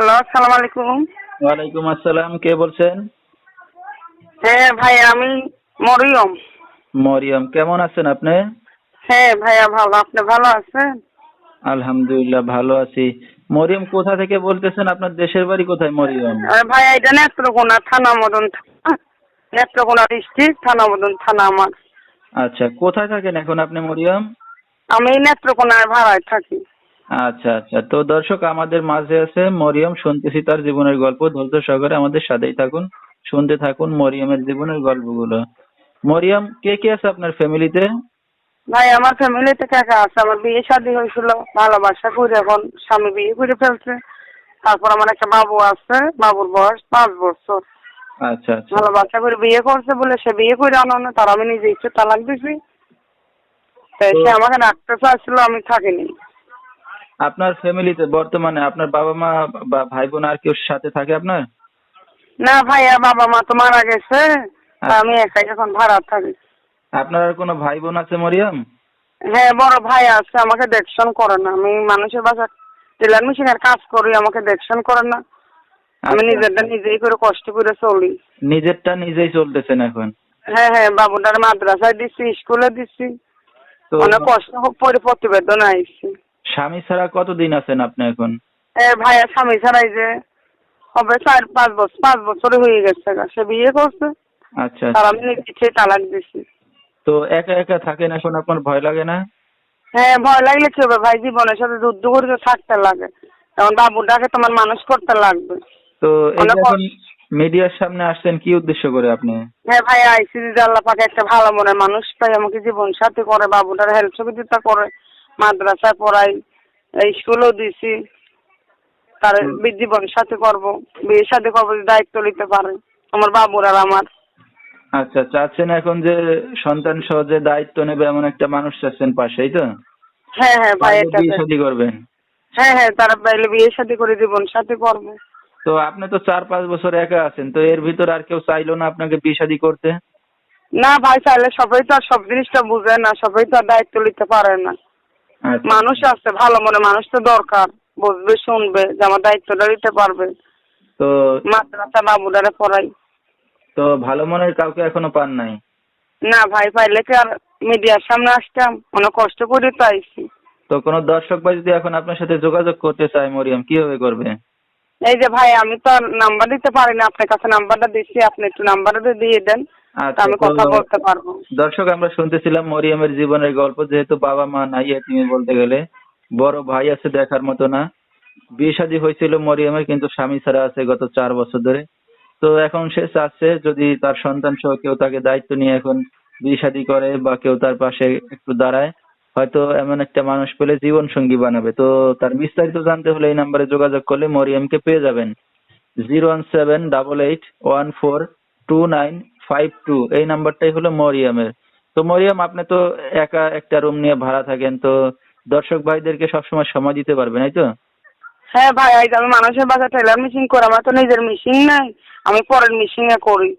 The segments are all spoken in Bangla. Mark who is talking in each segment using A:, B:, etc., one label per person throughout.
A: হ্যালো আসসালামু আলাইকুম।
B: ওয়ালাইকুম আসসালাম কে বলছেন?
A: হ্যাঁ ভাই আমি মরিয়ম।
B: মরিয়ম কেমন আছেন আপনি?
A: হ্যাঁ ভাইয়া ভালো। আপনি ভালো আছেন?
B: আলহামদুলিল্লাহ ভালো আছি। মরিয়ম কোথা থেকে বলতেছেন? আপনার দেশের বাড়ি কোথায় মরিয়ম?
A: ভাইয়া এটা নেত্রকোনা থানা মদন থানা। নেত্রকোনা ডিস্ট্রিক্ট থানা মদন থানা আমার।
B: আচ্ছা কোথায় থাকেন এখন আপনি মরিয়ম?
A: আমি নেত্রকোনার ভাড়ায় থাকি।
B: আচ্ছা আচ্ছা। তো দর্শক আমাদের মাঝে আছে মরিয়ম। শুনতেছি তার জীবনের গল্প। ধৈর্য সহকারে আমাদের সাথেই থাকুন। শুনতে থাকুন মরিয়মের জীবনের গল্পগুলো। মরিয়ম কে কে আছে আপনার ফ্যামিলিতে
A: ভাই আমার ফ্যামিলিতে কাকা আছে। আমার বিয়ে শাদী হয়েছিল। ভালোবাসা করে এখন স্বামী বিয়ে করে ফেলছে। তারপর আমার একটা বাবু আছে। বাবুর বয়স পাঁচ বছর।
B: আচ্ছা আচ্ছা।
A: ভালোবাসা করে বিয়ে করছে বলে সে বিয়ে করে আনো না। তার আমি নিজে ইচ্ছে তালাক দিছি। তো সে আমাকে রাখতে চাচ্ছিল আমি থাকিনি।
B: আপনার ফ্যামিলিতে বর্তমানে আপনার বাবা মা বা ভাই বোন আর কেউ সাথে থাকে আপনার?
A: না ভাইয়া বাবা মা তো মারা গেছে। আমি একাই এখন ভাড়া থাকি।
B: আপনার আর কোনো ভাই বোন আছে মরিয়ম?
A: হ্যাঁ বড় ভাই আছে আমাকে দেখশন করে না। আমি মানুষের বাসা টেলার মেশিনের কাজ করি আমাকে দেখশন করে না। আমি
B: আচ্ছা।
A: নিজেরটা নিজেই করে কষ্ট করে চলি।
B: নিজেরটা নিজেই চলতেছেন এখন?
A: হ্যাঁ হ্যাঁ বাবুটার মাদ্রাসায় দিচ্ছি স্কুলে দিচ্ছি অনেক কষ্ট প্রতিবেদন আইছি।
B: স্বামী ছাড়া কতদিন আছেন আপনি এখন?
A: এ ভাইয়া স্বামী ছাড়াই যে হবে চার পাঁচ বছর পাঁচ বছর হয়ে গেছে সে বিয়ে করছে।
B: আচ্ছা
A: তার আমি নিজে তালাক দিছি।
B: তো একা একা থাকেন এখন? আপনার ভয় লাগে না?
A: হ্যাঁ ভয় লাগলে কি হবে ভাই? জীবনের সাথে যুদ্ধ করে তো থাকতে লাগে। বাবুটাকে তোমার মানুষ করতে লাগবে।
B: তো এখন মিডিয়ার সামনে আসছেন কি উদ্দেশ্য করে আপনি?
A: হ্যাঁ ভাই আইসি যে আল্লাহ পাকে একটা ভালো মনের মানুষ। পাই আমাকে জীবন সাথী করে বাবুটার হেল্প সহযোগিতা করে। মাদ্রাসায় পড়াই। স্কুলও দিছি। তার বি- জীবন সাথী করব। বিয়ে সাথে করব দায়িত্ব নিতে পারে। আমার বাবুর আর আমার।
B: আচ্ছা চাচ্ছেন এখন যে সন্তান সহজে দায়িত্ব নেবে এমন একটা মানুষ চাচ্ছেন পাশেই তো?
A: হ্যাঁ হ্যাঁ ভাই এটা
B: বিয়ে শাদী করবেন?
A: হ্যাঁ হ্যাঁ তারা পাইলে বিয়ে সাথে করে জীবন সাথী করব।
B: তো আপনি তো চার পাঁচ বছর একা আছেন তো এর ভিতর আর কেউ চাইলো না আপনাকে বিয়ে শাদী করতে?
A: না ভাই চাইলে সবাই তো আর সব জিনিসটা বুঝে না সবাই তো আর দায়িত্ব নিতে পারে না।
B: আচ্ছা।
A: মানুষ আছে ভালো মনে মানুষ তো দরকার। বুঝবে শুনবে যে আমার দায়িত্বটা নিতে পারবে।
B: তো
A: মাদ্রাসা বাবুদারে পড়াই।
B: তো ভালো মনের কাউকে এখনও পান নাই?
A: না ভাই পাইলে কি আর মিডিয়ার সামনে আসতাম? অনেক কষ্ট করে তো
B: তো কোনো দর্শক ভাই যদি এখন আপনার সাথে যোগাযোগ করতে চায় মরিয়ম কীভাবে করবে?
A: এই যে ভাই আমি তো আর নাম্বার দিতে পারি না। আপনার কাছে নাম্বারটা দিচ্ছি আপনি একটু নাম্বারটা দিয়ে দেন।
B: আচ্ছা,
A: আমি কথা বলতে পারব।
B: দর্শক আমরা শুনতেছিলাম মরিয়মের জীবনের গল্প যেহেতু বাবা মা নাই তুমি বলতে গেলে। বড় ভাই আছে দেখার মতো না। বিয়ে শাদী হয়েছিল মরিয়মের কিন্তু স্বামী ছাড়া আছে গত চার বছর ধরে। তো এখন সে চাচ্ছে যদি তার সন্তান সহ কেউ তাকে দায়িত্ব নিয়ে এখন বিয়ে শাদী করে বা কেউ তার পাশে একটু দাঁড়ায় হয়তো এমন একটা মানুষ পেলে জীবন সঙ্গী বানাবে। তো তার বিস্তারিত জানতে হলে এই নাম্বারে যোগাযোগ করলে মরিয়মকে পেয়ে যাবেন। Zero one seven double eight one four two nine five two এই নাম্বারটাই হলো মরিয়ামের। তো মরিয়াম আপনি তো একা একটা রুম নিয়ে ভাড়া থাকেন তো দর্শক ভাইদেরকে সবসময় সময় দিতে পারবেন তাই তো?
A: হ্যাঁ ভাই এই আমি মানুষের বাসা টেলার মেশিন করি আমার তো নিজের মেশিন নাই আমি পরের মেশিনে করি।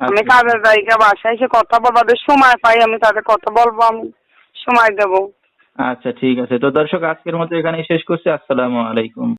A: আমি
B: আচ্ছা।
A: কাজের জায়গা বাসায় এসে কথা বলব সময় পাই আমি তাদের কথা বলব আমি সময় দেবো।
B: আচ্ছা ঠিক আছে। তো দর্শক আজকের মতো এখানেই শেষ করছি আসসালামু আলাইকুম।